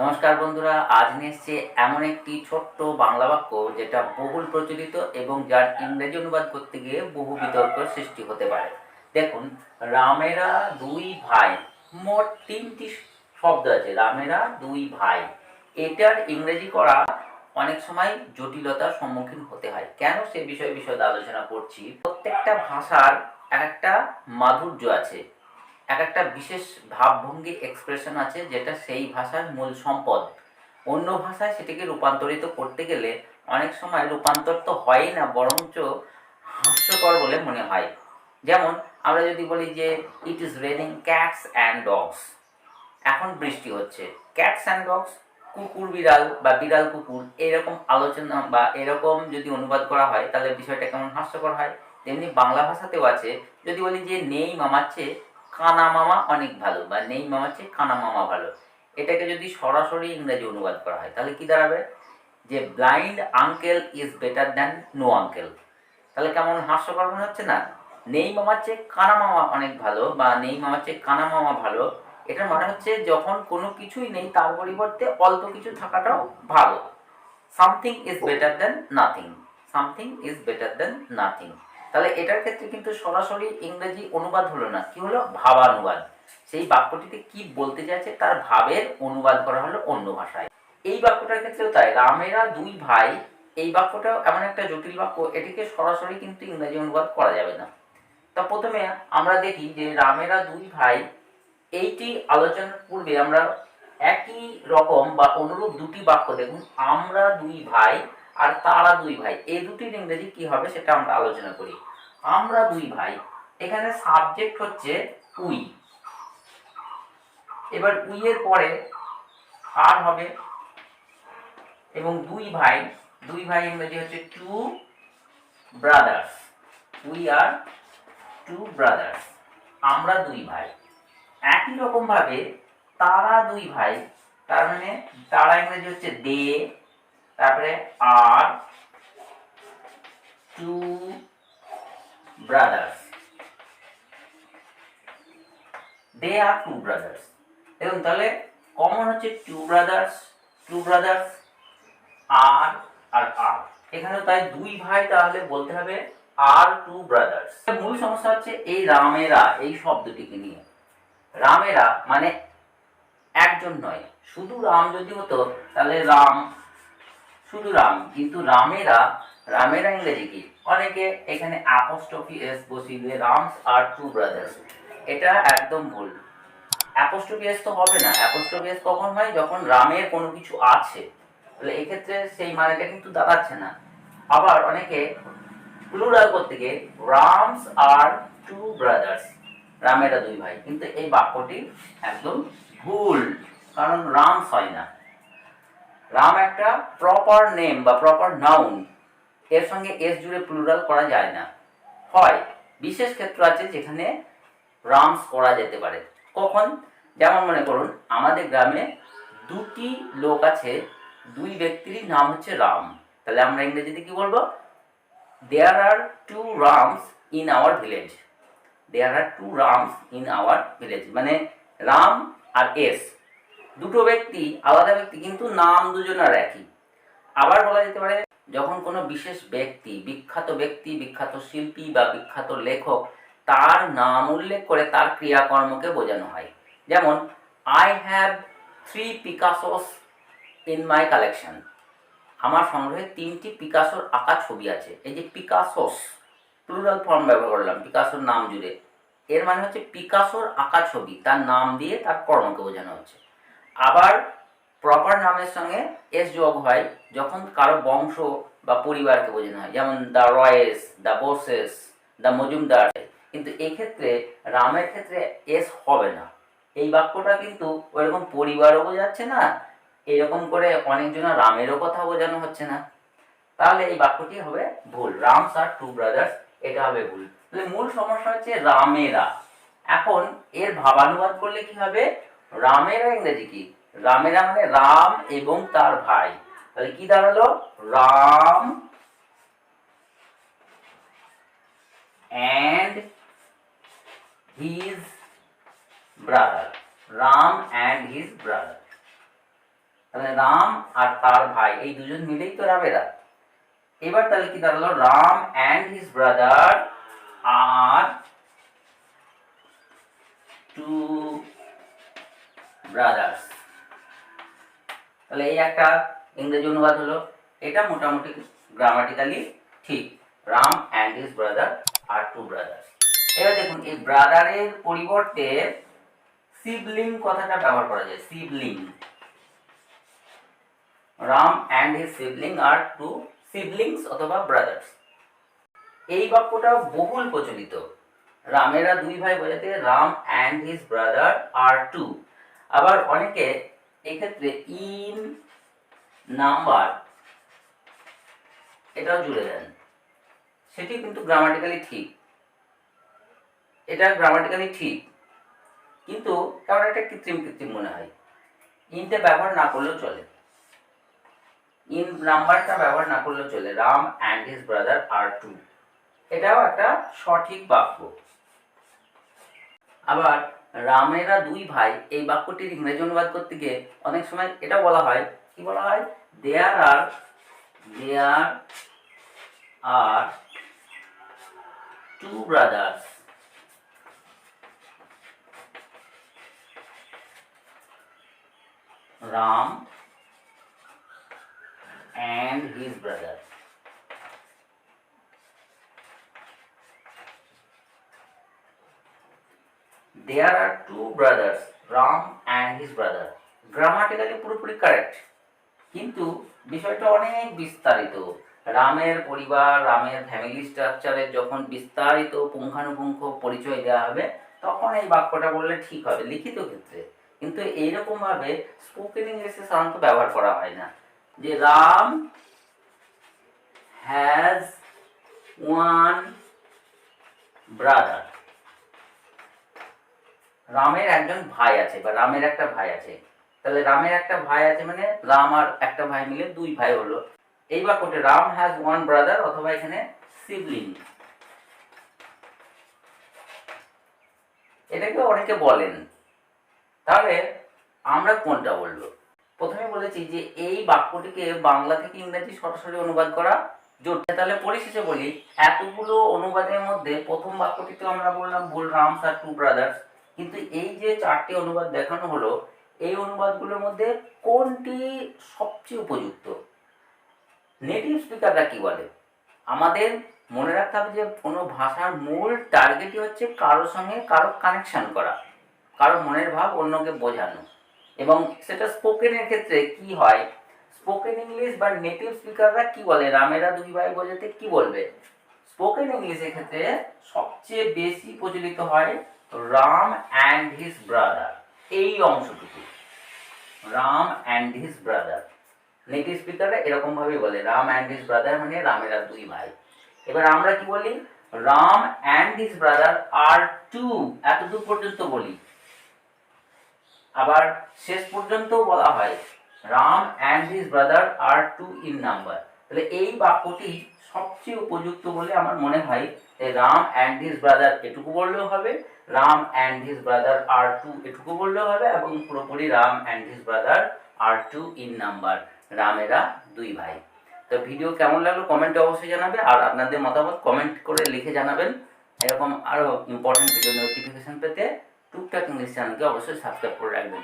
নমস্কার বন্ধুরা, আজ নিয়ে এসছে এমন একটি ছোট্ট বাংলা বাক্য যেটা বহুল প্রচলিত এবং যার ইংরেজি অনুবাদ করতে গিয়ে বহু বিতর্ক সৃষ্টি হতে পারে। দেখুন, রামেরা দুই ভাই, মোট তিনটি শব্দ আছে, রামেরা দুই ভাই। এটার ইংরেজি করা অনেক সময় জটিলতার সম্মুখীন হতে হয়। কেন সে বিষয়ে বিষয়ে আলোচনা করছি? প্রত্যেকটা ভাষার এক একটা মাধুর্য আছে। এক একটা বিশেষ ভাবভঙ্গি এক্সপ্রেশন আছে যেটা সেই ভাষার মূল সম্পদ। অন্য ভাষায় সেটিকে রূপান্তরিত করতে গেলে অনেক সময় রূপান্তর তো হয়ই না, বরঞ্চ হাস্যকর বলে মনে হয়। যেমন আমরা যদি বলি যে it is raining cats and dogs এখন বৃষ্টি হচ্ছে। ক্যাটস অ্যান্ড ডগস কুকুর, বিড়াল বা বিড়াল, কুকুর এরকম আলোচনা বা এরকম যদি অনুবাদ করা হয়, তাহলে বিষয়টা কেমন হাস্যকর হয়? তেমনি বাংলা ভাষাতেও আছে। যদি বলি যে, নেই মামার চেয়ে কানা মামা অনেক ভালো, বা নেই মামা চেয়ে কানা মামা ভালো। এটাকে যদি সরাসরি ইংরেজি অনুবাদ করা হয়, তাহলে কি দাঁড়াবে? যে blind uncle is better than no uncle তাহলে কেমন হাস্যকর মনে হচ্ছে না? নেই মামার চেয়ে কানা মামা অনেক ভালো, বা নেই মামার চেয়ে কানা মামা ভালো। এটার মানে হচ্ছে যখন কোনো কিছুই নেই, তার পরিবর্তে অল্প কিছু থাকাটাও ভালো। Something is better than nothing something is better than nothing তাহলে এটার ক্ষেত্রে কিন্তু সরাসরি ইংরেজি অনুবাদ হলো না। কি হলো? ভাবানুবাদ। সেই বাক্যটিতে কি বলতে চাইছে তার ভাবের অনুবাদ করা হলো অন্য ভাষায়। এই বাক্যটার ক্ষেত্রেও তাই। রামেরা দুই ভাই, এই বাক্যটাও এমন একটা জটিল বাক্য, এটিকে সরাসরি কিন্তু ইংরেজি অনুবাদ করা যাবে না। তা প্রথমে আমরা দেখি যে রামেরা দুই ভাই, এইটি আলোচনার পূর্বে আমরা একই রকম বা অনুরূপ দুটি বাক্য দেখুন। আমরা দুই ভাই আর তারা দুই ভাই। এই দুটির ইংরেজি কি হবে সেটা আমরা আলোচনা করি। আমরা দুই ভাই, এখানে সাবজেক্ট হচ্ছে উই। এবার উই এর পরে আর হবে। এবং দুই ভাই দুই ভাই ইংরেজি হচ্ছে two brothers we are two brothers আমরা দুই ভাই। একই রকম ভাবে তারা দুই ভাই, তার মানে তারা ইংরেজি হচ্ছে দে তারপরে are two brothers they are two brothers দেখুন তাহলে কমন হচ্ছে two brothers two brothers are are are. এখানে তাই দুই ভাই তাহলে বলতে হবে আর টু ব্রাদার্স মূল সমস্যা হচ্ছে এই রামেরা, এই শব্দটিকে নিয়ে। রামেরা মানে একজন নয়। শুধু রাম যদি হতো, তাহলে রাম শুধু রাম, কিন্তু রামেরা রামেরা ইংরেজি কি? অনেকে এখানে অ্যাপোস্ট্রফি এস বসিয়ে দিয়ে রামস আর টু ব্রাদার্স। এটা একদম ভুল। অ্যাপোস্ট্রফি এস তো হবে না। অ্যাপোস্ট্রফি এস কখন হয়? যখন রামের কোনো কিছু আছে। তাহলে এক্ষেত্রে সেই মানেটা কিন্তু দাঁড়াচ্ছে না। আবার অনেকে প্লুরাল করতে গিয়ে রামস আর টু ব্রাদার্স, রামেরা দুই ভাই। কিন্তু এই বাক্যটি একদম ভুল। কারণ রামস হয় না। রাম একটা প্রপার নেম বা প্রপার নাউন এর সঙ্গে এস জুড়ে প্লুরাল করা যায় না। হয়, বিশেষ ক্ষেত্র আছে যেখানে রামস করা যেতে পারে। কখন? যেমন মনে করুন, আমাদের গ্রামে দুটি লোক আছে, দুই ব্যক্তিরই নাম হচ্ছে রাম। তাহলে আমরা ইংরেজিতে কি বলব? There are two Rams in our village there are two Rams in our village মানে রাম আর এস দুটো ব্যক্তি, আলাদা ব্যক্তি, কিন্তু নাম দুজনের একই। আবার বলা যেতে পারে, যখন কোনো বিশেষ ব্যক্তি, বিখ্যাত ব্যক্তি, বিখ্যাত শিল্পী বা বিখ্যাত লেখক, তার নাম উল্লেখ করে তার ক্রিয়াকর্মকে বোঝানো হয়। যেমন I have three Picassos in my collection আমার সংগ্রহে তিনটি পিকাসোর আঁকা ছবি আছে। এই যে পিকাসোস প্লুরাল ফর্ম ব্যবহার করলাম পিকাসোর নাম জুড়ে। এর মানে হচ্ছে পিকাসোর আঁকা ছবি, তার নাম দিয়ে তার কর্মকে বোঝানো হচ্ছে। আবার প্রপার নামের সঙ্গে এস যোগ হয় যখন কারও বংশ বা পরিবারকে বোঝানো হয়। যেমন the Roys the Boses the Majumdar. কিন্তু এক্ষেত্রে রামের ক্ষেত্রে এস হবে না। এই বাক্যটা কিন্তু ওইরকম পরিবারও বোঝাচ্ছে না, এরকম করে অনেকজনের রামেরও কথা বোঝানো হচ্ছে না। তাহলে এই বাক্যটি হবে ভুল। রামস আর টু ব্রাদার্স এটা হবে ভুল। মূল সমস্যা হচ্ছে রামেরা। এখন এর ভাবানুবাদ করলে কি হবে? রামেরা ইংরেজি কি? রামেরা মানে রাম এবং তার ভাই। তাহলে কি দাঁড়াল? Ram and his brother Ram and his brother তাহলে রাম আর তার ভাই, এই দুজন মিলেই তো রামেরা। এবার তাহলে কি দাঁড়াল? Ram and his brother are two brothers তাহলে এই একটা ইংরেজি অনুবাদ হলো, এটা মোটামুটি গ্রামাটিক্যালি ঠিক। Ram and his brother are two brothers এবার দেখুন, এই ব্রাদারের পরিবর্তে সিবলিং কথাটা ব্যবহার করা যায় sibling Ram and his sibling R two siblings অথবা ব্রাদার্স এই বাক্যটা বহুল প্রচলিত। রামেরা দুই ভাই বোঝাতে Ram and his brother are two আবার অনেকে এক্ষেত্রে ইন নাম্বার এটাও জুড়ে দেন। সেটি কিন্তু গ্রামাটিক্যালি ঠিক। এটা গ্রামাটিক্যালি ঠিক। কিন্তু কারণ এটা কৃত্রিম কৃত্রিম মনে হয়। ইনটা ব্যবহার না করলেও চলে। ইন নাম্বারটা ব্যবহার না করলেও চলে। Ram and his brother are two এটাও একটা সঠিক বাক্য। আবার রামেরা দুই ভাই এই বাক্যটির ইংরেজি অনুবাদ করতে গিয়ে অনেক সময় এটা বলা হয়, কি বলা হয় there are there are two brothers Ram and his brother. There are two brothers, Ram and his brother. Grammatically পুরোপুরি কারেক্ট কিন্তু বিষয়টা অনেক বিস্তারিত। রামের পরিবার রামের ফ্যামিলি স্ট্রাকচারের যখন বিস্তারিত পুঙ্খানুপুঙ্খ পরিচয় দেওয়া হবে তখন এই বাক্যটা বললে ঠিক হবে লিখিত ক্ষেত্রে। কিন্তু এইরকম ভাবে স্পোকেন ইংলিশে সাধারণত ব্যবহার করা হয় না। যে রাম হ্যাজ ওয়ান ব্রাদার রামের একজন ভাই আছে, বা রামের একটা ভাই আছে। তাহলে রামের একটা ভাই আছে মানে রাম আর একটা ভাই মিলে দুই ভাই হলো। এই বাক্যটা রাম হ্যাজ ওয়ান ব্রাদার অথবা এখানে সিবলিং এটাকে অনেকে বলেন। তাহলে আমরা কোনটা বলব? প্রথমে বলেছি যে এই বাক্যটিকে বাংলা থেকে ইংরেজি সরাসরি অনুবাদ করা জোটে তাহলে পরিশেষে বলি, এতগুলো অনুবাদের মধ্যে প্রথম বাক্যটিতে আমরা বললাম ভুল রামস আর টু ব্রাদার্স কিন্তু এই যে চারটি অনুবাদ দেখানো হলো, এই অনুবাদগুলোর মধ্যে কোনটি সবচেয়ে উপযুক্ত? নেটিভ স্পিকাররা কি বলে? আমাদের মনে রাখতে হবে যে কোনো ভাষার মূল টার্গেটই হচ্ছে কারোর সঙ্গে কারও কানেকশন করা, কারও মনের ভাব অন্যকে বোঝানো। এবং সেটা স্পোকেনের ক্ষেত্রে কি হয়? স্পোকেন ইংলিশ বা নেটিভ স্পিকাররা কি বলে? রামেরা দুই ভাই বোঝাতে কি বলবে? স্পোকেন ইংলিশের ক্ষেত্রে সবচেয়ে বেশি প্রচলিত হয় রাম অ্যান্ড হিজ ব্রাদার এই অংশটুকু। Ram and his brother native স্পিকাররা এরকম ভাবে বলে রাম অ্যান্ড হিজ ব্রাদার মানে রামেরা দুই ভাই। এবার আমরা কি বলি? Ram and his brother are two এতদূর পর্যন্ত বলি। আবার শেষ পর্যন্ত বলা হয় Ram and his brother are two in number তাহলে এই বাক্যটি সবচেয়ে উপযুক্ত বলে আমার মনে হয় রাম অ্যান্ড হিজ ব্রাদার এটুকু বললেও হবে, Ram and his brother are two এটুকু বললেও হবে এবং পুরোপুরি Ram and his brother are two in number রামেরা দুই ভাই। তো ভিডিও কেমন লাগল কমেন্টে অবশ্যই জানাবে আর আপনাদের মতামত কমেন্ট করে লিখে জানাবেন। এরকম আরও ইম্পর্টেন্ট ভিডিও নোটিফিকেশন পেতে টুকটাক ইংলিশ চ্যানেলকে অবশ্যই সাবস্ক্রাইব করে রাখবেন।